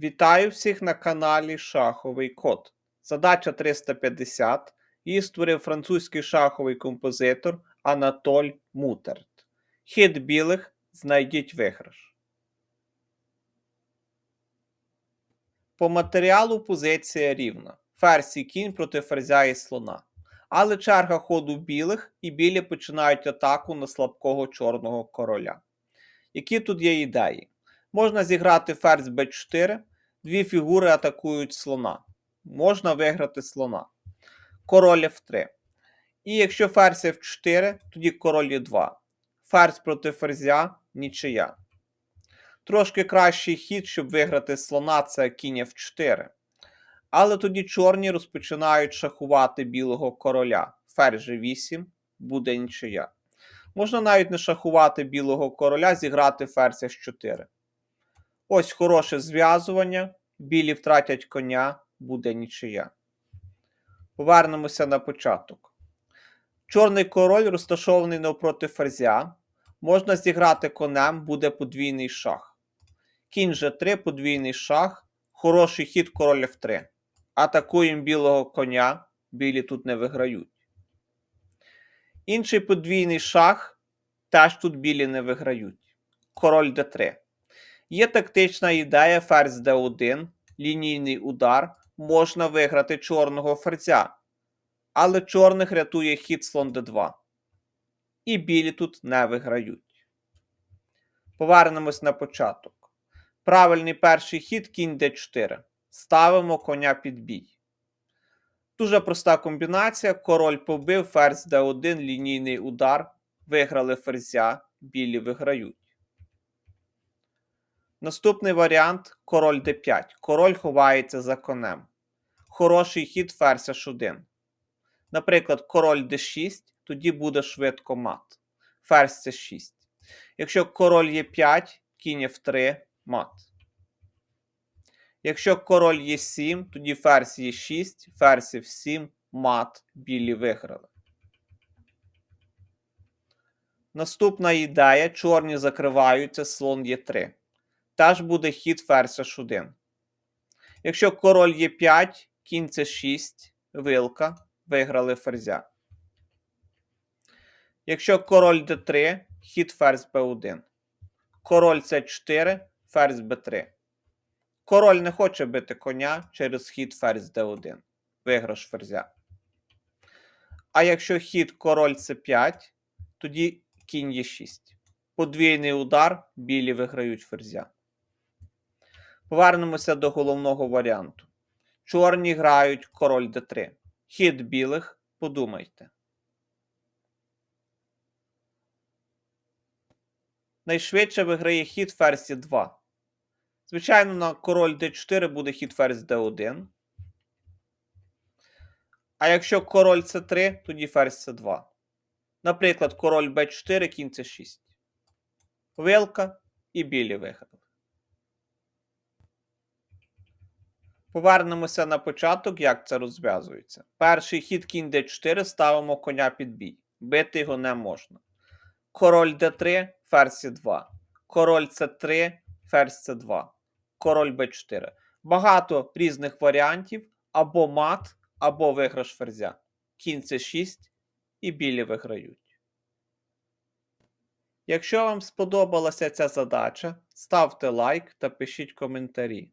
Вітаю всіх на каналі Шаховий Код. Задача 350. Її створив французький шаховий композитор Анатоль Мутерт. Хід білих знайдіть виграш. По матеріалу позиція рівна. Ферзь і кінь проти ферзя і слона. Але черга ходу білих і білі починають атаку на слабкого чорного короля. Які тут є ідеї? Можна зіграти ферзь b4, дві фігури атакують слона. Можна виграти слона. Король f3. І якщо ферзь f4, тоді король e2. Ферзь проти ферзя нічия. Трошки кращий хід, щоб виграти слона, це кінь f4. Але тоді чорні розпочинають шахувати білого короля. Ферзь g8 буде нічия. Можна навіть не шахувати білого короля, зіграти ферзь h4. Ось хороше зв'язування. Білі втратять коня, буде нічия. Повернемося на початок. Чорний король розташований навпроти ферзя. Можна зіграти конем, буде подвійний шах. Кінь G3, подвійний шах. Хороший хід король F3. Атакуємо білого коня. Білі тут не виграють. Інший подвійний шах. Теж тут білі не виграють. Король d3. Є тактична ідея ферзь d1, лінійний удар. Можна виграти чорного ферзя. Але чорних рятує хід слон d2. І білі тут не виграють. Повернемось на початок. Правильний перший хід кінь d4. Ставимо коня під бій. Дуже проста комбінація. Король побив, ферзь d1, лінійний удар. Виграли ферзя, білі виграють. Наступний варіант король d5. Король ховається за конем. Хороший хід ферзь h1. Наприклад, король d6, тоді буде швидко мат. Ферзь c6. Якщо король e5, кінь f3, мат. Якщо король e7, тоді ферзь e6, ферзь f7, мат, білі виграли. Наступна ідея: чорні закриваються, слон Е3. Теж буде хід ферзь H1. Якщо король Е5, кінь С6, вилка, виграли ферзя. Якщо король Д3, хід ферзь Б1. Король С4, ферзь Б3. Король не хоче бити коня через хід ферзь Д1. Виграш ферзя. А якщо хід король С5, тоді кінь Е6. Подвійний удар, білі виграють ферзя. Повернемося до головного варіанту. Чорні грають король d3. Хід білих, подумайте. Найшвидше виграє хід ферзь 2. Звичайно, на король d4 буде хід ферзь d1. А якщо король c3, тоді ферзь c2. Наприклад, король b4, кінь c6. Вилка і білі виграли. Повернемося на початок, як це розв'язується. Перший хід кінь d4 ставимо коня під бій. Бити його не можна. Король d3, ферзь 2. Король c3, ферзь c2. Король b4. Багато різних варіантів або мат, або виграш ферзя. Кінь c6 і білі виграють. Якщо вам сподобалася ця задача, ставте лайк та пишіть коментарі.